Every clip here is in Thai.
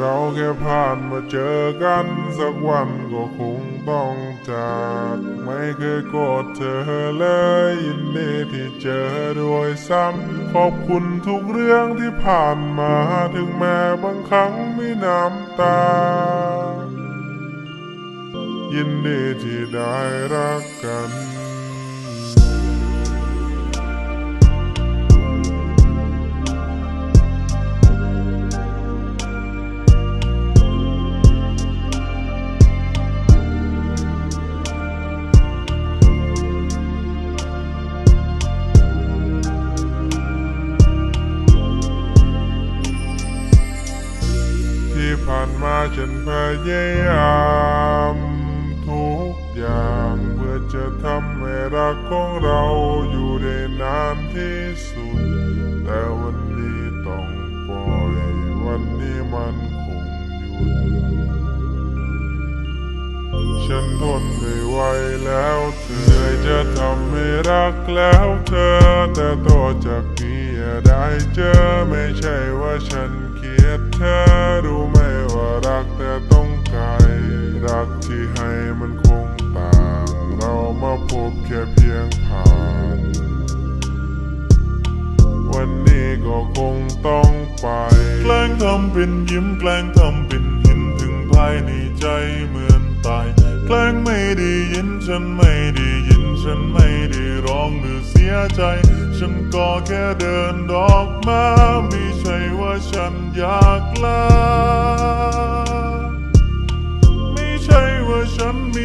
เราแค่ผ่านมาเจอกันสักวันก็คงต้องจาก ไม่เคยโกรธเธอเลยยินดีที่เจอด้วยซ้ำขอบคุณทุกเรื่องที่ผ่านมาถึงแม้บางครั้งมีน้ำตา ยินดีที่ได้รักกัน ฉันพยายามทุกอย่างเพื่อจะทำให้รักของเราอยู่ได้นานที่สุด แต่วันนี้ต้องปล่อยวันนี้มันคงหยุด ฉันทนไม่ไหวแล้วเธอจะทำให้รักแล้วเธอ แต่ต่อจากนี้อย่าได้เจอไม่ใช่ว่าฉันเกลียดเธอรู้ไหม ว่ารักแต่ต้องไกล รักที่ให้มันคงต่าง เรามาพบแค่เพียงผ่าน วันนี้ก็คงต้องไป แกล้งทำเป็นยิ้มแกล้งทำเป็นเห็นถึงภายในใจเหมือนตาย แกล้งไม่ได้ยินฉันไม่ได้ยินฉันไม่ได้ร้องหรือเสียใจ ฉันก็แค่เดินดอกมาไม่ใช่ว่าฉันอยากลา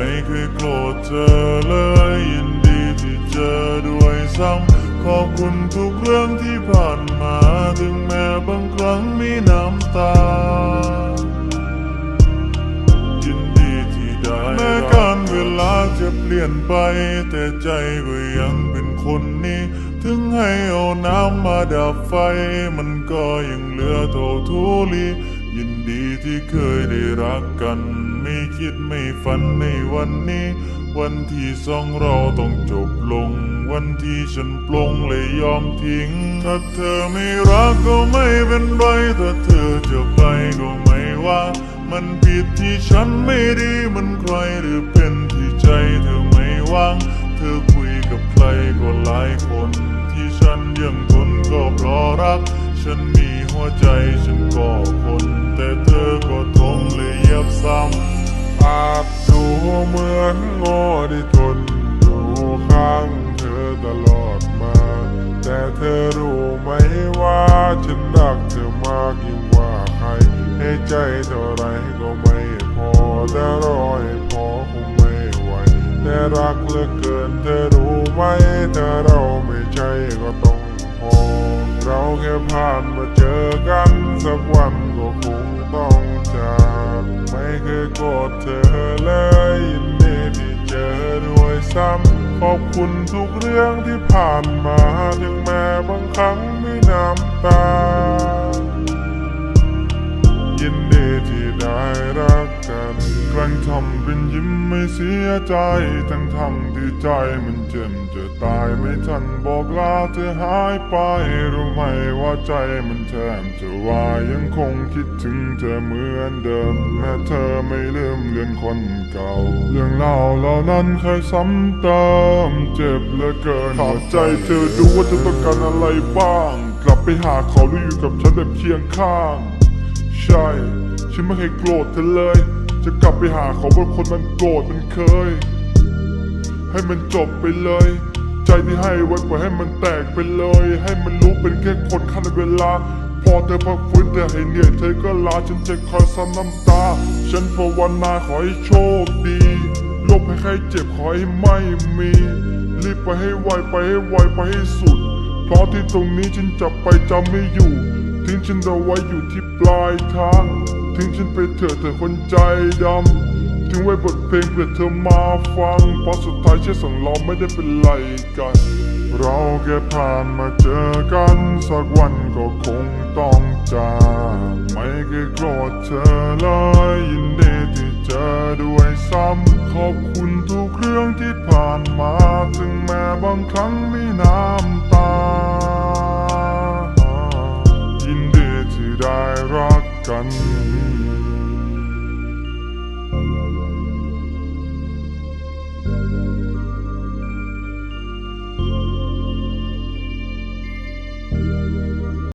ไม่เคยโกรธเธอเลยยินดีที่เจอด้วยซ้ำขอบคุณทุกเรื่องที่ผ่านมา ถึงแม้บางครั้งมีน้ำตา ยินดีที่ได้แม้การเวลาจะเปลี่ยนไป แต่ใจก็ยังเป็นคนนี้ ถึงให้เอาน้ำมาดับไฟ มันก็ยังเหลือเท่าทุลียินดีที่เคยได้รักกัน คิดไม่ฝันในวันนี้ วันที่สองเราต้องจบลง วันที่ฉันปลงเลยยอมทิ้ง ถ้าเธอไม่รักก็ไม่เป็นไร ถ้าเธอจะไปก็ไม่ว่า มันผิดที่ฉันไม่ดีมันใครหรือเป็นที่ใจเธอไม่ว่าง เธอคุยกับใครก็หลายคน ที่ฉันยังทนก็เพราะ ฉันรักเธอมากยิ่งกว่าใคร ให้ใจเท่าไรก็ไม่พอแต่รอให้พอคงไม่ไหวแต่รักเหลือเกินเธอรู้ไหมถ้าเราไม่ใช่ก็ต้องพอเราแค่ผ่านมาเจอกันสักวันก็คงต้องจากไม่เคยโกรธเธอเลยยินดีที่เจอด้วยซ้ำขอบคุณทุกเรื่องที่ผ่านมาถึงแม้บางครั้ง เสียใจทั้งทำที่ใจมันเจ็บจะตายไม่ทันบอกลาเธอหายไปรู้ไหมว่าใจมันแทบจะวายยังคงคิดถึงเธอเหมือนเดิม แม้เธอไม่ลืมเรื่องคนเก่า เรื่องเล่าเหล่านั้นเคยซ้ำเติมเจ็บเหลือเกินถามใจเธอดูว่าเธอต้องการอะไรบ้าง กลับไปหาเขาหรืออยู่กับฉันแบบเคียงข้าง ใช่ ฉันไม่เคยโกรธเธอเลย จะกลับไปหาเขาบนคนมันโกรธมันเคย ให้มันจบไปเลย ใจที่ให้ไว้ปล่อยให้มันแตกไปเลย ให้มันรู้เป็นแค่คนขั้นเวลา พอเธอพักฟื้นแต่ให้เหนื่อยเธอก็ลาฉันจะคอยซ้ำน้ำตา ฉันภาวนาขอให้โชคดีโรคภัยไข้เจ็บขอให้ไม่มี รีบไปให้ไวไปให้ไวไปให้สุด เพราะที่ตรงนี้ฉันจะไปจำไม่อยู่ ทิ้งฉันเอาไว้อยู่ที่ปลายทาง ทิ้งฉันไปเถอะเธอคนใจดำทิ้งไว้บทเพลงเพื่อเธอมาฟังเพราะสุดท้ายแค่สองเราไม่ได้เป็นไรกัน เราแค่ผ่านมาเจอกัน สักวันก็คงต้องจากไม่เคยโกรธเธอเลยยินดีที่เจอด้วยซ้ำขอบคุณทุกเรื่องที่ผ่านมาถึงแม้บางครั้งมีน้ำตา ยินดีที่ได้รักกัน